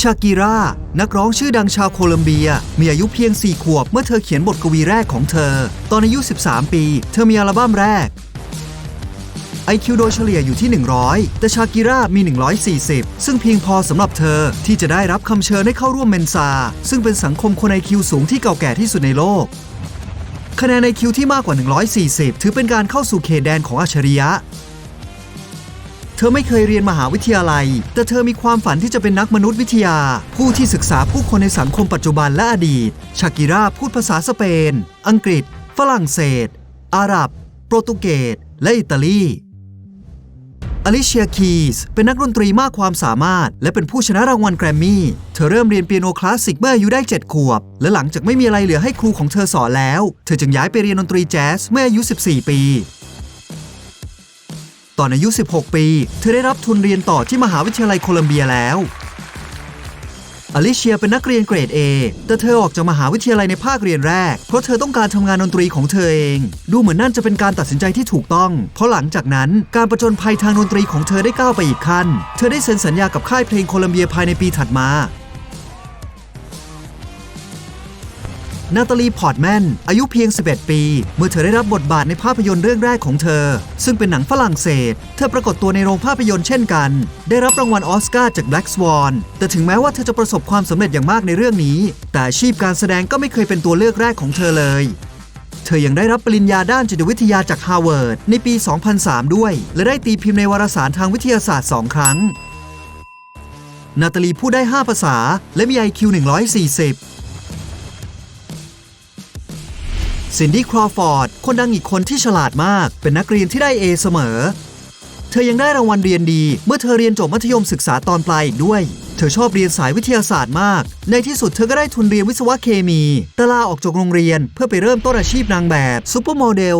ชากิรานักร้องชื่อดังชาวโคลัมเบีย มีอายุเพียง 4 ขวบเมื่อเธอเขียนบทกวีแรกของเธอ ตอนอายุ 13 ปี เธอมีอัลบั้มแรก IQ โดยเฉลี่ยอยู่ที่ 100 แต่ชากิรามี 140 ซึ่งเพียงพอสำหรับเธอที่จะได้รับคำเชิญให้เข้าร่วมเมนซา ซึ่งเป็นสังคมคน IQ สูงที่เก่าแก่ที่สุดในโลก คะแนน IQ ที่มากกว่า 140 ถือเป็นการเข้าสู่เขตแดนของอัจฉริยะ เธอไม่เคยเรียนมหาวิทยาลัย แต่เธอมีความฝันที่จะเป็นนักมนุษยวิทยา ผู้ที่ศึกษาผู้คนในสังคมปัจจุบันและอดีต ชากิราพูดภาษาสเปน อังกฤษ ฝรั่งเศส อาหรับ โปรตุเกส และอิตาลีอลิเชียคีสเป็นนักดนตรีมากความสามารถ และเป็นผู้ชนะรางวัลแกรมมี่ เธอเริ่มเรียนเปียโนคลาสสิกเมื่ออายุได้ 7 ขวบ และหลังจากไม่มีอะไรเหลือให้ครูของเธอสอนแล้ว เธอจึงย้ายไปเรียนดนตรีแจ๊สเมื่ออายุ 14 ปี ตอนอายุ 16 ปี เธอได้รับทุนเรียนต่อที่มหาวิทยาลัยโคลัมเบียแล้ว อลิเชียเป็นนักเรียนเกรด A แต่เธอออกจากมหาวิทยาลัยในภาคเรียนแรก เพราะเธอต้องการทำงานดนตรีของเธอเอง ดูเหมือนนั่นจะเป็นการตัดสินใจที่ถูกต้อง เพราะหลังจากนั้นการประจนภัยทางดนตรีของเธอได้ก้าวไปอีกขั้น เธอได้เซ็นสัญญากับค่ายเพลงโคลัมเบียภายในปีถัดมา นาตาลีพอร์ตแมนอายุเพียง 11 ปี เมื่อเธอได้รับบทบาทในภาพยนตร์เรื่องแรกของเธอ ซึ่งเป็นหนังฝรั่งเศส เธอปรากฏตัวในโรงภาพยนตร์เช่นกัน ได้รับรางวัลออสการ์จาก Black Swan แต่ถึงแม้ว่าเธอจะประสบความสำเร็จอย่างมากในเรื่องนี้ แต่อาชีพการแสดงก็ไม่เคยเป็นตัวเลือกแรกของเธอเลย เธอยังได้รับปริญญาด้านจิตวิทยาจากฮาร์วาร์ดในปี 2003 ด้วย และได้ตีพิมพ์ในวารสารทางวิทยาศาสตร์ 2 ครั้ง นาตาลีพูดได้ 5 ภาษา และมี IQ 140 ซินดี้ครอฟอร์ด คนดังอีกคนที่ฉลาดมาก เป็นนักเรียนที่ได้ A เสมอ เธอยังได้รางวัลเรียนดี เมื่อเธอเรียนจบมัธยมศึกษาตอนปลายอีกด้วย เธอชอบเรียนสายวิทยาศาสตร์มาก ในที่สุดเธอก็ได้ทุนเรียนวิศวะเคมีแต่ลาออกจากโรงเรียนเพื่อไปเริ่มต้นอาชีพนางแบบซูเปอร์โมเดล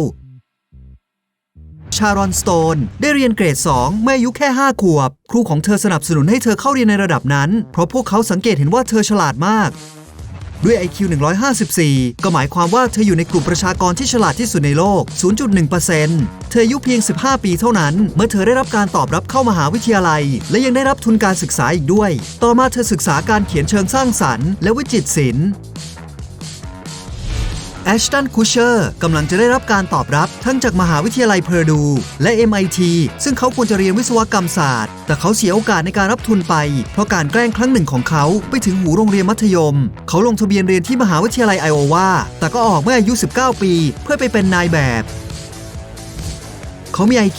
ชารอนสโตน ได้เรียนเกรด 2 เมื่ออายุแค่ 5 ขวบ ครูของเธอสนับสนุนให้เธอเข้าเรียนในระดับนั้น เพราะพวกเขาสังเกตเห็นว่าเธอฉลาดมาก ด้วย IQ 154 ก็หมายความว่าเธออยู่ในกลุ่มประชากรที่ฉลาดที่สุดในโลก 0.1%เธออายุเพียง 15 ปีเท่านั้น เมื่อเธอได้รับการตอบรับเข้ามหาวิทยาลัย และยังได้รับทุนการศึกษาอีกด้วย ต่อมาเธอศึกษาการเขียนเชิงสร้างสรรค์ และวิจิตรศิลป์ แอชตันคูเชอร์กำลังจะได้รับการตอบรับทั้งจากมหาวิทยาลัยเพอร์ดู และ MIT ซึ่งเขาควรจะเรียนวิศวกรรมศาสตร์ แต่เขาเสียโอกาสในการรับทุนไป เพราะการแกล้งครั้งหนึ่งของเขาไปถึงหูโรงเรียนมัธยม เขาลงทะเบียนเรียนที่มหาวิทยาลัยไอโอวาแต่ก็ออกเมื่ออายุ 19 ปี เพื่อไปเป็นนายแบบ เขามี IQ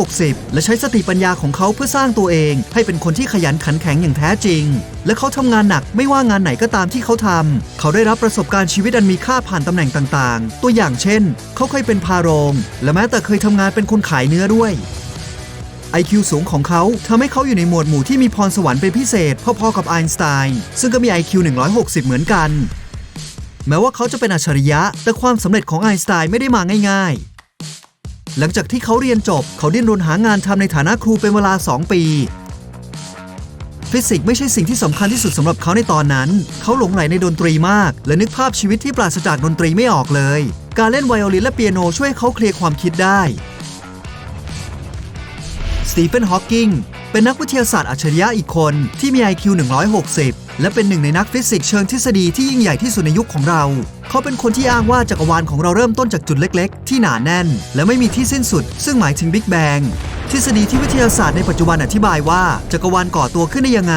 160 และใช้สติปัญญาของเขาเพื่อสร้างตัวเอง ให้เป็นคนที่ขยันขันแข็งอย่างแท้จริง และเขาทำงานหนักไม่ว่างานไหนก็ตามที่เขาทำเขาได้รับประสบการณ์ชีวิตอันมีค่าผ่านตำแหน่งต่างๆ ตัวอย่างเช่น เขาเคยเป็นพาโรง และแม้แต่เคยทำงานเป็นคนขายเนื้อด้วย IQ สูงของเขาทำให้เขาอยู่ในหมวดหมู่ที่มีพรสวรรค์เป็นพิเศษพอๆกับไอน์สไตน์ซึ่งก็มี IQ 160 เหมือนกัน แม้ว่าเขาจะเป็นอัจฉริยะ แต่ความสำเร็จของไอน์สไตน์ไม่ได้มาง่ายๆ หลังจากที่เขาเรียนจบ เขาดิ้นรนหางานทำในฐานะครูเป็นเวลา 2 ปี ฟิสิกส์ไม่ใช่สิ่งที่สำคัญที่สุดสำหรับเขาในตอนนั้น เขาหลงไหลในดนตรีมาก และนึกภาพชีวิตที่ปราศจากดนตรีไม่ออกเลย การเล่นไวโอลินและเปียโนช่วยให้เขาเคลียร์ความคิดได้สตีเฟนฮอว์กิงเป็นนักวิทยาศาสตร์อัจฉริยะอีกคนที่มี IQ 160 และเป็นหนึ่งในนักฟิสิกส์เชิงทฤษฎีที่ยิ่งใหญ่ที่สุดในยุคของเรา เขาเป็นคนที่อ้างว่าจักรวาลของเราเริ่มต้นจากจุดเล็ก ๆ ที่หนาแน่น และไม่มีที่สิ้นสุด ซึ่งหมายถึงบิ๊กแบงทฤษฎีที่วิทยาศาสตร์ในปัจจุบันอธิบายว่าจักรวาลก่อตัวขึ้นได้ยังไง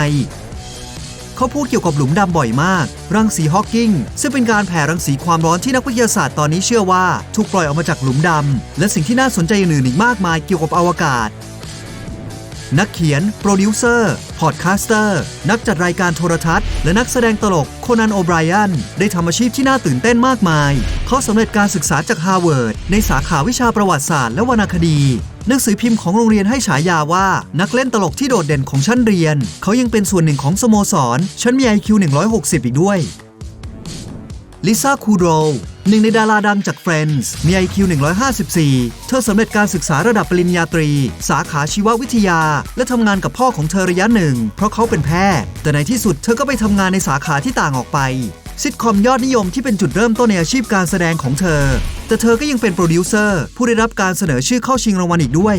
เขาพูดเกี่ยวกับหลุมดำบ่อยมาก รังสีฮอว์กิงซึ่งเป็นการแผ่รังสีความร้อนที่นักวิทยาศาสตร์ตอนนี้เชื่อว่าถูกปล่อยออกมาจากหลุมดำและสิ่งที่น่าสนใจอื่นอีกมากมายเกี่ยวกับอวกาศ นักเขียน โปรดิวเซอร์ พอดคาสเตอร์ นักจัดรายการโทรทัศน์ และนักแสดงตลกโคนันโอไบรอันได้ทำอาชีพที่น่าตื่นเต้นมากมาย เขาสำเร็จการศึกษาจากฮาร์วาร์ดในสาขาวิชาประวัติศาสตร์และวรรณคดี หนังสือพิมพ์ของโรงเรียนให้ฉายาว่า นักเล่นตลกที่โดดเด่นของชั้นเรียน เขายังเป็นส่วนหนึ่งของสโมสรชั้นมี IQ 160 อีกด้วย ลิซ่าคูโรหนึ่งในดาราดังจาก Friends มี IQ 154 เธอสำเร็จการศึกษาระดับปริญญาตรี สาขาชีววิทยา และทำงานกับพ่อของเธอระยะหนึ่ง เพราะเขาเป็นแพทย์ แต่ในที่สุดเธอก็ไปทำงานในสาขาที่ต่างออกไป ซิทคอมยอดนิยมที่เป็นจุดเริ่มต้นในอาชีพการแสดงของเธอ แต่เธอก็ยังเป็นโปรดิวเซอร์ผู้ได้รับการเสนอชื่อเข้าชิงรางวัลอีกด้วย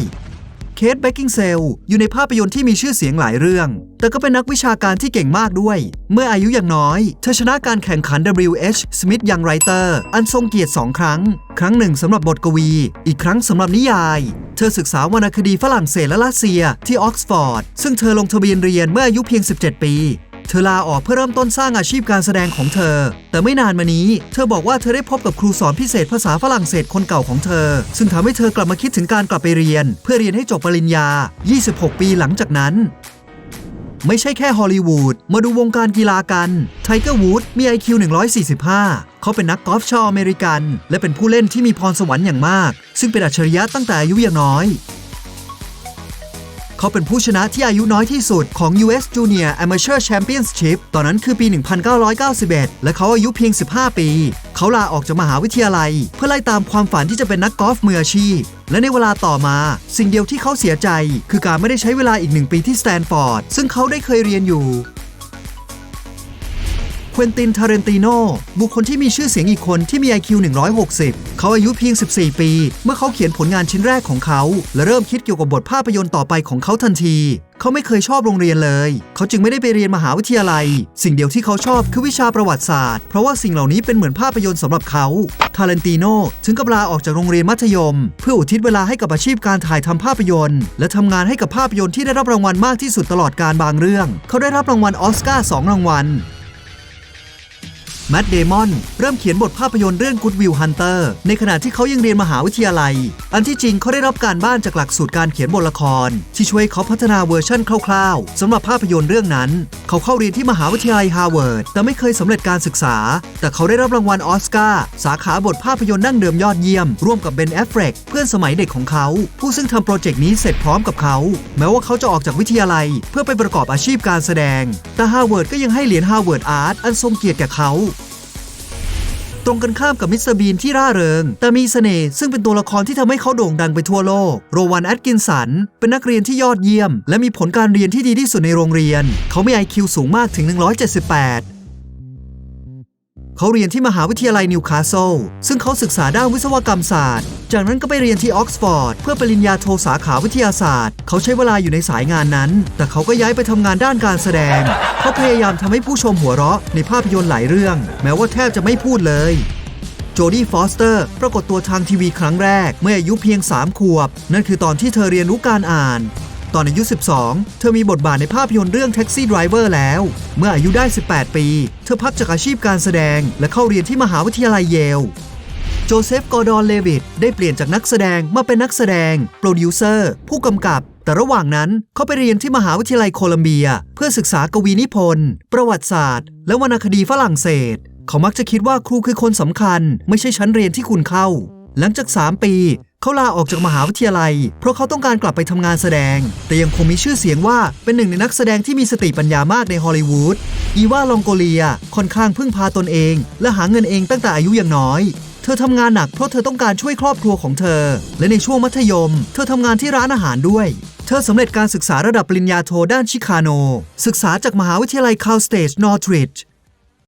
เคทเบกกิงเซลอยู่ในภาพยนตร์ที่มีชื่อเสียงหลายเรื่อง แต่ก็เป็นนักวิชาการที่เก่งมากด้วย เมื่ออายุยังน้อย เธอชนะการแข่งขัน W.H. Smith Young Writer อันทรงเกียรติสองครั้ง ครั้งหนึ่งสำหรับบทกวี อีกครั้งสำหรับนิยาย เธอศึกษาวรรณคดีฝรั่งเศสและรัสเซียที่ออกซฟอร์ด ซึ่งเธอลงทะเบียนเรียนเมื่ออายุเพียง 17 ปี เธอลาออกเพื่อเริ่มต้นสร้างอาชีพการแสดงของเธอ แต่ไม่นานมานี้ เธอบอกว่าเธอได้พบกับครูสอนพิเศษภาษาฝรั่งเศสคนเก่าของเธอ ซึ่งทำให้เธอกลับมาคิดถึงการกลับไปเรียน เพื่อเรียนให้จบปริญญา 26 ปีหลังจากนั้นไม่ใช่แค่ฮอลลีวูด มาดูวงการกีฬากัน ไทเกอร์วูดมี IQ 145 เขาเป็นนักกอล์ฟชาวอเมริกัน และเป็นผู้เล่นที่มีพรสวรรค์อย่างมาก ซึ่งเป็นอัจฉริยะตั้งแต่อายุยังน้อย เขาเป็นผู้ชนะที่อายุน้อยที่สุดของ US Junior Amateur Championship ตอนนั้นคือปี 1991 และเขาอายุเพียง 15 ปี เขาลาออกจากมหาวิทยาลัย เพื่อไล่ตามความฝันที่จะเป็นนักกอล์ฟมืออาชีพ และในเวลาต่อมา สิ่งเดียวที่เขาเสียใจ คือการไม่ได้ใช้เวลาอีกหนึ่งปีที่สแตนฟอร์ดซึ่งเขาได้เคยเรียนอยู่ ควินตินทาเรนติโนบุคคลที่มีชื่อเสียงอีกคนที่มี IQ 160 เขาอายุเพียง 14 ปี เมื่อเขาเขียนผลงานชิ้นแรกของเขา และเริ่มคิดเกี่ยวกับบทภาพยนตร์ต่อไปของเขาทันที เขาไม่เคยชอบโรงเรียนเลย เขาจึงไม่ได้ไปเรียนมหาวิทยาลัย สิ่งเดียวที่เขาชอบคือวิชาประวัติศาสตร์ เพราะว่าสิ่งเหล่านี้เป็นเหมือนภาพยนตร์สำหรับเขาทาเรนติโนถึงกับลาออกจากโรงเรียนมัธยม เพื่ออุทิศเวลาให้กับอาชีพการถ่ายทำภาพยนตร์ และทำงานให้กับภาพยนตร์ที่ได้รับรางวัลมากที่สุดตลอดการบางเรื่อง เขาได้รับรางวัลออสการ์สองรางวัล แมดเดมอนเริ่มเขียนบทภาพยนตร์เรื่อง Good Will Hunter ในขณะที่เขายังเรียนมหาวิทยาลัย อันที่จริงเขาได้รับการบ้านจากหลักสูตรการเขียนบทละคร ที่ช่วยเขาพัฒนาเวอร์ชั่นคร่าวๆสำหรับภาพยนตร์เรื่องนั้น เขาเข้าเรียนที่มหาวิทยาลัยฮาร์วาร์ดแต่ไม่เคยสำเร็จการศึกษา แต่เขาได้รับรางวัลออสการ์สาขาบทภาพยนตร์ดั้งเดิมยอดเยี่ยม ร่วมกับเบนแอฟเฟรกเพื่อนสมัยเด็กของเขา ผู้ซึ่งทำโปรเจกต์นี้เสร็จพร้อมกับเขา แม้ว่าเขาจะออกจากวิทยาลัย เพื่อไปประกอบอาชีพการแสดง แต่ฮาร์วาร์ดก็ยังให้เหรียญฮาร์วาร์ดอาร์ตอันทรงเกียรติแก่เขา ตรงกันข้ามกับมิสเตอร์บีนที่ร่าเริง แต่มีเสน่ห์ซึ่งเป็นตัวละครที่ทำให้เขาโด่งดังไปทั่วโลก โรวันแอตกินสัน เป็นนักเรียนที่ยอดเยี่ยม และมีผลการเรียนที่ดีที่สุดในโรงเรียน เขามี IQ สูงมากถึง 178 เขาเรียนที่มหาวิทยาลัยนิวคาสเซิลซึ่งเขาศึกษาด้านวิศวกรรมศาสตร์ จากนั้นก็ไปเรียนที่ออกซฟอร์ดเพื่อปริญญาโทสาขาวิทยาศาสตร์ เขาใช้เวลาอยู่ในสายงานนั้น แต่เขาก็ย้ายไปทำงานด้านการแสดง เขาพยายามทำให้ผู้ชมหัวเราะในภาพยนตร์หลายเรื่อง แม้ว่าแทบจะไม่พูดเลยโจดี้ฟอสเตอร์ปรากฏตัวทางทีวีครั้งแรกเมื่ออายุเพียง 3 ขวบ นั่นคือตอนที่เธอเรียนรู้การอ่าน ตอนอายุ 12 เธอมีบทบาทในภาพยนตร์เรื่อง Taxi Driver แล้ว เมื่ออายุได้ 18 ปี เธอพักจากอาชีพการแสดง และเข้าเรียนที่มหาวิทยาลัยเยล โจเซฟ กอร์ดอน เลวิตได้เปลี่ยนจากนักแสดงมาเป็นนักแสดง โปรดิวเซอร์ ผู้กำกับ แต่ระหว่างนั้นเขาไปเรียนที่มหาวิทยาลัยโคลัมเบีย เพื่อศึกษากวีนิพนธ์ ประวัติศาสตร์ และวรรณคดีฝรั่งเศส เขามักจะคิดว่าครูคือคนสำคัญ ไม่ใช่ชั้นเรียนที่คุณเข้า หลังจาก 3 ปี เขาลาออกจากมหาวิทยาลัย เพราะเขาต้องการกลับไปทำงานแสดง แต่ยังคงมีชื่อเสียงว่าเป็นหนึ่งในนักแสดงที่มีสติปัญญามากในฮอลลีวูดอีวาลองโกเลียค่อนข้างพึ่งพาตนเอง และหาเงินเองตั้งแต่อายุยังน้อยเธอทำงานหนักเพราะเธอต้องการช่วยครอบครัวของเธอ และในช่วงมัธยม เธอทำงานที่ร้านอาหารด้วย เธอสำเร็จการศึกษาระดับปริญญาโทด้านชิคาโน ศึกษาจากมหาวิทยาลัยคาลสเตจนอร์ทริดจ์